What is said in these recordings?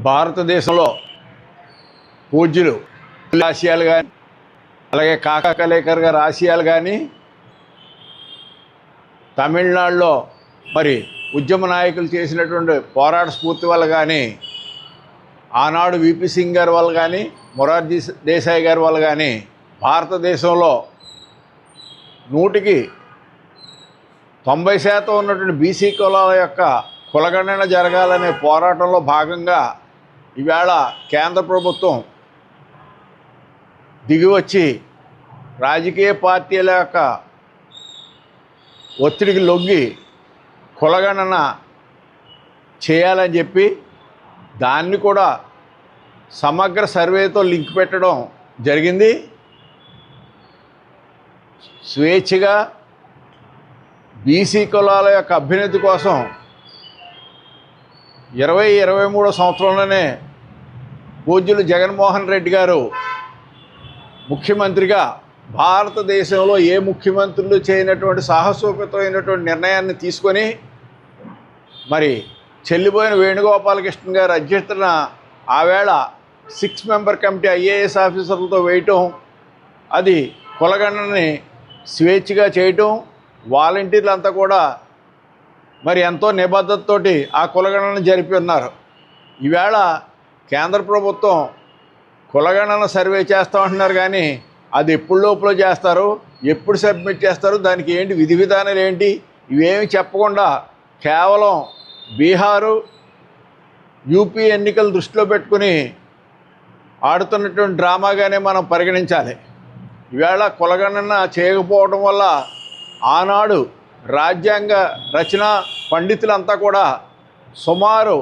భారతదేశంలో పూజ్యులు ఆశయాలు కానీ అలాగే కాకా కలేకర్ గారి ఆశయాలు కానీ తమిళనాడులో మరి ఉద్యమ నాయకులు చేసినటువంటి పోరాట స్ఫూర్తి వల్ల కానీ ఆనాడు విపి సింగ్ గారి వల్ల కానీ మొరార్జీ దేశాయ్ గారి వల్ల కానీ భారతదేశంలో నూటికి తొంభై శాతం ఉన్నటువంటి బీసీ కులాల యొక్క కులగణన జరగాలనే పోరాటంలో భాగంగా ఈవేళ కేంద్ర ప్రభుత్వం దిగివచ్చి రాజకీయ పార్టీల యొక్క ఒత్తిడికి లొంగి కులగణన చేయాలని చెప్పి దాన్ని కూడా సమగ్ర సర్వేతో లింక్ పెట్టడం జరిగింది. స్వేచ్ఛగా బీసీ కులాల యొక్క అభ్యున్నతి కోసం ఇరవై ఇరవై మూడో సంవత్సరంలోనే పూజ్యులు జగన్మోహన్ రెడ్డి గారు ముఖ్యమంత్రిగా భారతదేశంలో ఏ ముఖ్యమంత్రులు చేయనటువంటి సాహసోపేతమైనటువంటి నిర్ణయాన్ని తీసుకొని మరి చెల్లిపోయిన వేణుగోపాలకృష్ణ గారి అధ్యక్షతన ఆవేళ సిక్స్ మెంబర్ కమిటీ ఐఏఎస్ ఆఫీసర్లతో వేయటం అది కులగణని స్వేచ్ఛగా చేయటం వాలంటీర్లు అంతా కూడా మరి ఎంతో నిబద్ధతతోటి ఆ కులగణన జరిపి ఉన్నారు. ఈవేళ కేంద్ర ప్రభుత్వం కులగణన సర్వే చేస్తామంటున్నారు కానీ అది ఎప్పుడు లోపల చేస్తారు ఎప్పుడు సబ్మిట్ చేస్తారు దానికి ఏంటి విధి విధానాలు ఏంటి ఇవేమి చెప్పకుండా కేవలం బీహారు యూపీ ఎన్నికలు దృష్టిలో పెట్టుకుని ఆడుతున్నటువంటి డ్రామాగానే మనం పరిగణించాలి. ఈవేళ కులగణన చేయకపోవడం వల్ల ఆనాడు రాజ్యాంగ రచన పండితులంతా కూడా సుమారు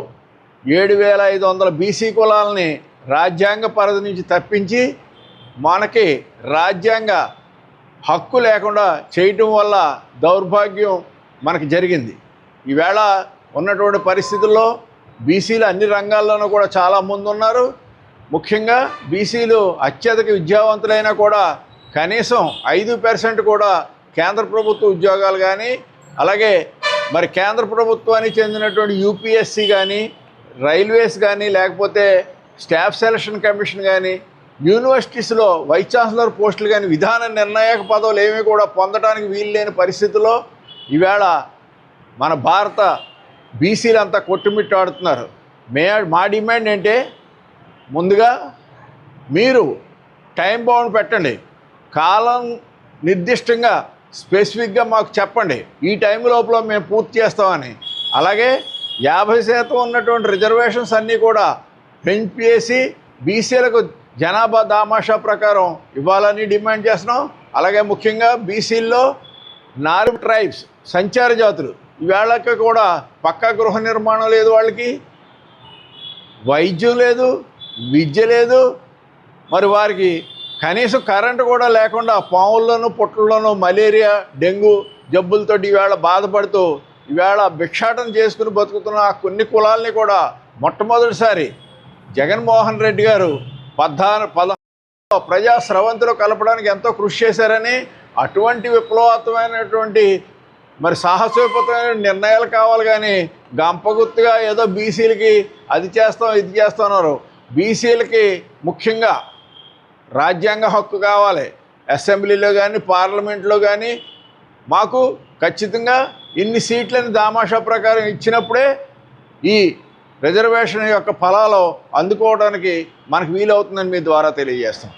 ఏడు వేల ఐదు వందల బీసీ కులాలని రాజ్యాంగ పరిధి నుంచి తప్పించి మనకి రాజ్యాంగ హక్కు లేకుండా చేయటం వల్ల దౌర్భాగ్యం మనకి జరిగింది. ఈవేళ ఉన్నటువంటి పరిస్థితుల్లో బీసీలు అన్ని రంగాల్లోనూ కూడా చాలా ముందున్నారు. ముఖ్యంగా బీసీలు అత్యధిక విద్యావంతులైనా కూడా కనీసం ఐదు పర్సెంట్ కూడా కేంద్ర ప్రభుత్వ ఉద్యోగాలు కానీ అలాగే మరి కేంద్ర ప్రభుత్వానికి చెందినటువంటి యూపీఎస్సీ కానీ రైల్వేస్ కానీ లేకపోతే స్టాఫ్ సెలక్షన్ కమిషన్ కానీ యూనివర్సిటీస్లో వైస్ ఛాన్సలర్ పోస్టులు కానీ విధాన నిర్ణాయక పదవులు ఏమీ కూడా పొందడానికి వీలు లేని పరిస్థితుల్లో ఈవేళ మన భారత బీసీలు అంతా కొట్టుమిట్టాడుతున్నారు. మే మా డిమాండ్ ఏంటే ముందుగా మీరు టైం బౌండ్ పెట్టండి. కాలం నిర్దిష్టంగా స్పెసిఫిక్గా మాకు చెప్పండి. ఈ టైం లోపల మేము పూర్తి చేస్తామని. అలాగే యాభై శాతం ఉన్నటువంటి రిజర్వేషన్స్ అన్నీ కూడా పెంచేసి బీసీలకు జనాభా దామాషా ప్రకారం ఇవ్వాలని డిమాండ్ చేస్తున్నాం. అలాగే ముఖ్యంగా బీసీల్లో నాలుగు ట్రైబ్స్ సంచార జాతులు. ఈవేళకి కూడా పక్కా గృహ నిర్మాణం లేదు వాళ్ళకి. వైద్యం లేదు విద్య లేదు. మరి వారికి కనీసం కరెంటు కూడా లేకుండా పాముల్లోనూ పుట్టల్లోనూ మలేరియా డెంగ్యూ జబ్బులతో ఈవేళ బాధపడుతూ ఈవేళ భిక్షాటం చేసుకుని బతుకుతున్న ఆ కొన్ని కులాల్ని కూడా మొట్టమొదటిసారి జగన్మోహన్ రెడ్డి గారు పద్నాలుగు పద ప్రజా స్రవంతిలో కలపడానికి ఎంతో కృషి చేశారని అటువంటి విప్లవాత్మైనటువంటి మరి సాహసోపతమైన నిర్ణయాలు కావాలి కానీ గంపగుత్తుగా ఏదో బీసీలకి అది చేస్తాం ఇది చేస్తున్నారు బీసీలకి ముఖ్యంగా రాజ్యాంగ హక్కు కావాలి. అసెంబ్లీలో కానీ పార్లమెంట్లో కానీ మాకు ఖచ్చితంగా ఇన్ని సీట్లను దామాషా ప్రకారం ఇచ్చినప్పుడే ఈ రిజర్వేషన్ యొక్క ఫలాలు అందుకోవడానికి మనకు వీలవుతుందని మీ ద్వారా తెలియజేస్తాం.